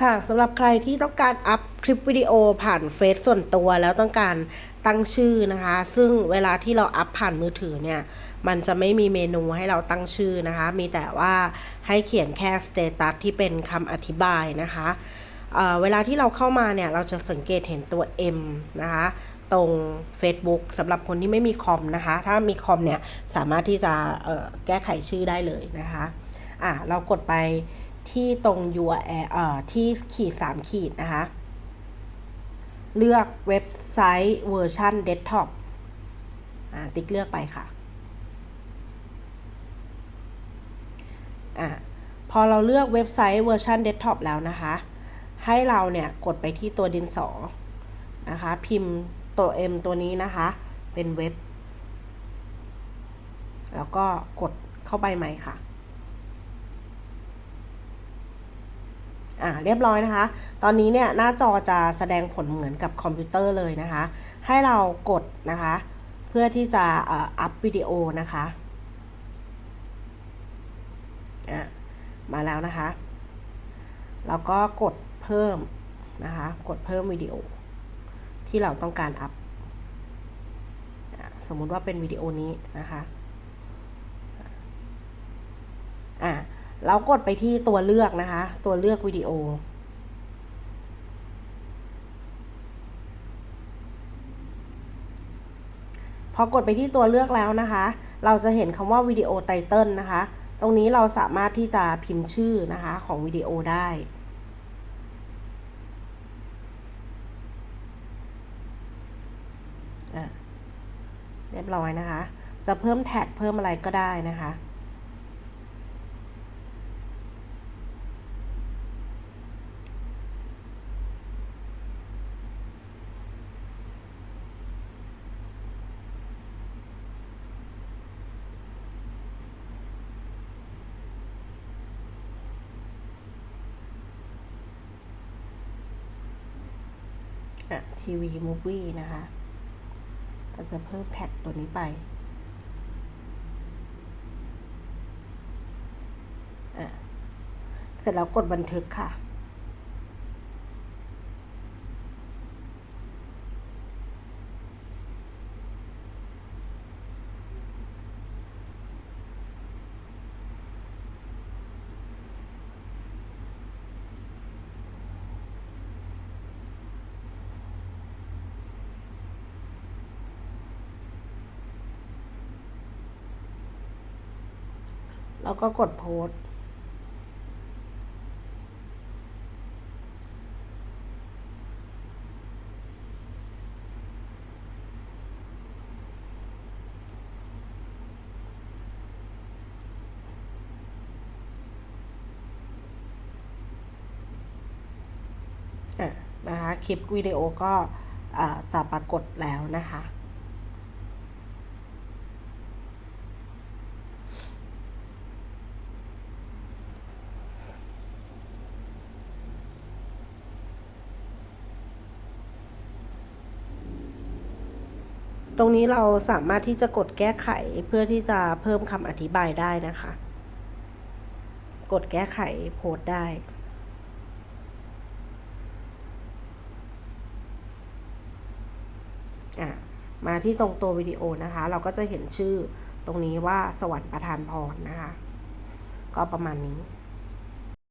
ค่ะสำหรับใครที่ต้องการอัพคลิปวิดีโอผ่านเฟซส่วนตัวแล้วต้องการตั้งชื่อนะคะ ซึ่งเวลาที่เราอัพผ่านมือถือเนี่ย มันจะไม่มีเมนูให้เราตั้งชื่อนะคะ มีแต่ว่าให้เขียนแค่สเตตัสที่เป็นคำอธิบายนะคะเเวลาที่เราเข้ามาเนี่ย เราจะสังเกตเห็นตัว M นะคะ ตรง Facebook สำหรับคนที่ไม่มีคอมนะคะ ถ้ามีคอมเนี่ย สามารถที่จะแก้ไขชื่อได้เลยนะคะ อะ เรากดไป ที่ตรง URL เอ่อที่ขีด 3 ขีดนะคะ เลือกเว็บไซต์เวอร์ชันเดสก์ท็อปติ๊กเลือกไปค่ะอะพอเราเลือกเว็บไซต์เวอร์ชันเดสก์ท็อปแล้วนะคะ ให้เราเนี่ยกดไปที่ตัวดินสอนะคะ พิมพ์ตัว M ตัวนี้นะคะ เป็นเว็บ แล้วก็กดเข้าไปใหม่ค่ะ อ่าเรียบร้อยนะคะ ตอนนี้เนี่ยหน้าจอจะแสดงผลเหมือนกับคอมพิวเตอร์เลยนะคะ ให้เรากดนะคะ เพื่อที่จะอัพวิดีโอนะคะอะมาแล้วนะคะแล้วก็กดเพิ่มนะคะ กดเพิ่มวิดีโอ ที่เราต้องการอัพ สมมุติว่าเป็นวิดีโอนี้นะคะ เรากดไปที่ตัวเลือกนะคะ ตัวเลือกวิดีโอ พอกดไปที่ตัวเลือกแล้วนะคะ เราจะเห็นคำว่าวิดีโอไตเติลนะคะ ตรงนี้เราสามารถที่จะพิมพ์ชื่อนะคะของวิดีโอได้เรียบร้อยนะคะ จะเพิ่มแท็กเพิ่มอะไรก็ได้นะคะ อะทีวีมูฟวี่นะคะเราจะเพิ่มแท็กตัวนี้ไปอะเสร็จแล้วกดบันทึกค่ะ แล้วก็กดโพสอะนะคะคลิปวิดีโอก็อจะปรากฏแล้วนะคะ ตรงนี้เราสามารถที่จะกดแก้ไขเพื่อที่จะเพิ่มคำอธิบายได้นะคะ กดแก้ไขโพสต์ได้อะมาที่ตรงตัววิดีโอนะคะ เราก็จะเห็นชื่อตรงนี้ว่าสวรรค์ประทานพรนะคะ ก็ประมาณนี้